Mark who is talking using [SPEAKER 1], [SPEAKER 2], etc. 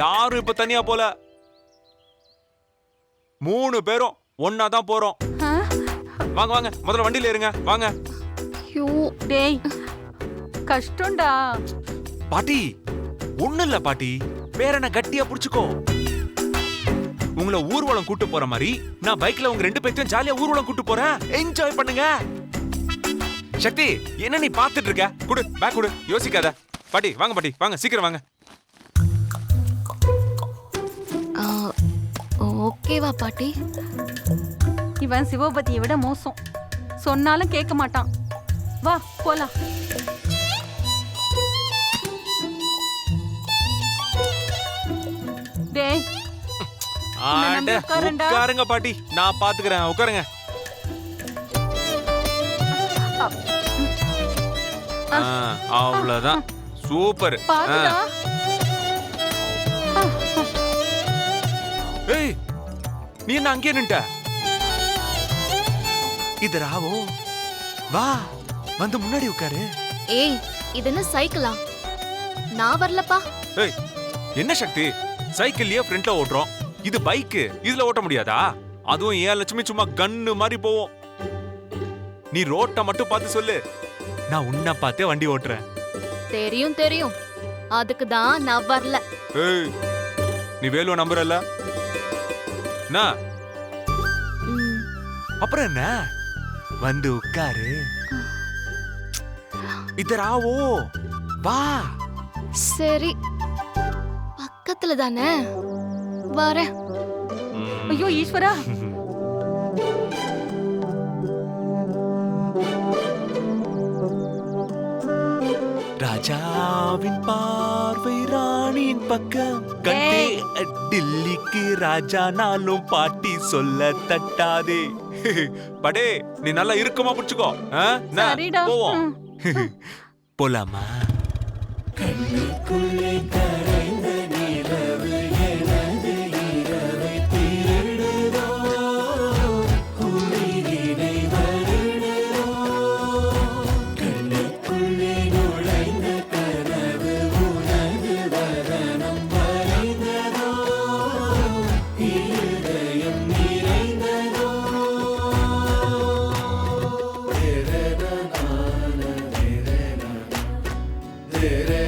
[SPEAKER 1] யாரும் இப்ப தனியா போல. மூணு பேரும் ஒன்னா தான் போறோம்? வாங்க வாங்க. முதல்ல வண்டியில இருங்க வாங்க.
[SPEAKER 2] ஐயோ டேய். கஷ்டம்டா.
[SPEAKER 1] பாட்டி ஒண்ணு இல்ல பாட்டி. வேற என்ன கட்டியா புடிச்சுக்கோ. உங்களை ஊர்வலம் கூட்டு போற மாதிரி நான் பைக்ல உங்க ரெண்டு பேர்த்தையும் ஜாலியா ஊர்வலம் கூட்டு போறேன். என்ஜாய் பண்ணுங்க. சக்தி என்ன நீ பாத்துட்டு இருக்க? குடு பேக் குடு. யோசிக்காத. பாட்டி வாங்க பாட்டி வாங்க. சீக்கிரம் வாங்க.
[SPEAKER 3] ஓகேவா பாட்டி?
[SPEAKER 2] இவன் சிவபதியை விட மோசம். சொன்னாலும் கேட்க மாட்டான். வா போலாம். டேய்
[SPEAKER 1] ஆட,
[SPEAKER 2] உட்காருண்டா.
[SPEAKER 1] உட்காருங்க பாட்டி. நான் பாத்துக்கிறேன் உட்காருங்க. ஆ, அவ்வளவுதான். சூப்பர். ஆ. நீ என்ன அங்கேயே நின்ட்ட? இது ராவோ வா வந்து முன்னாடி உட்காரு.
[SPEAKER 3] ஏய் இது என்ன சைக்கிளா? நான் வரலப்பா.
[SPEAKER 1] ஏய் என்ன சக்தி? சைக்கிள்லயே ஃப்ரண்ட்ல ஓட்டுறோம். இது பைக்கு இதுல ஓட்ட முடியாதா? அதுவும் ஏன் லட்சுமி சும்மா கன்னு மாதிரி போவோம்? நீ ரோட்ட மட்டும் பார்த்து சொல்லு. நான் உன்னை பார்த்தே வண்டி ஓட்டுறேன்.
[SPEAKER 3] தெரியும் தெரியும். அதுக்கு தான் நான் வரல.
[SPEAKER 1] ஏய் நீ வேலுவ நம்புறல்ல?
[SPEAKER 3] ம்,
[SPEAKER 1] அப்புறம் என்ன? வந்து உட்காரு. இது ராவோ வா.
[SPEAKER 3] சரி. பக்கத்துல தானே வரேன்
[SPEAKER 2] ஐயோ ஈஸ்வரா.
[SPEAKER 1] ராஜாவின் பார்வை ராணியின் பக்கம். கண்டே. டில்லிக்கு ராஜா நாளும் பாட்டி சொல்ல தட்டாதே. படே நீ நல்லா இறுக்கமா புடிச்சுக்கோ. ஆ? என்ன?
[SPEAKER 2] சரிடா
[SPEAKER 1] போவோம்.
[SPEAKER 4] Seré